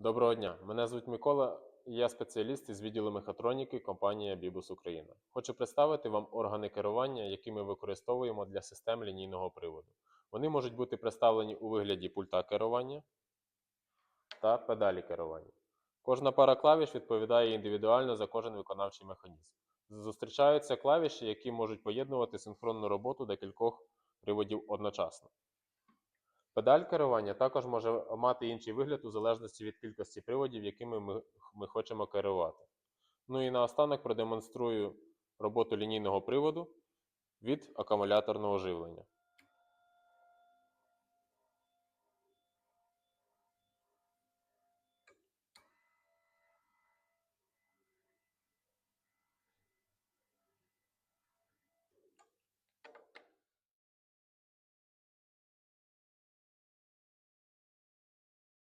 Доброго дня, мене звуть Микола, я спеціаліст із відділу мехатроніки компанії Abibus Україна. Хочу представити вам органи керування, які ми використовуємо для систем лінійного приводу. Вони можуть бути представлені у вигляді пульта керування та педалі керування. Кожна пара клавіш відповідає індивідуально за кожен виконавчий механізм. Зустрічаються клавіші, які можуть поєднувати синхронну роботу декількох приводів одночасно. Педаль керування також може мати інший вигляд у залежності від кількості приводів, якими ми, ми хочемо керувати. Ну і наостанок продемонструю роботу лінійного приводу від акумуляторного живлення.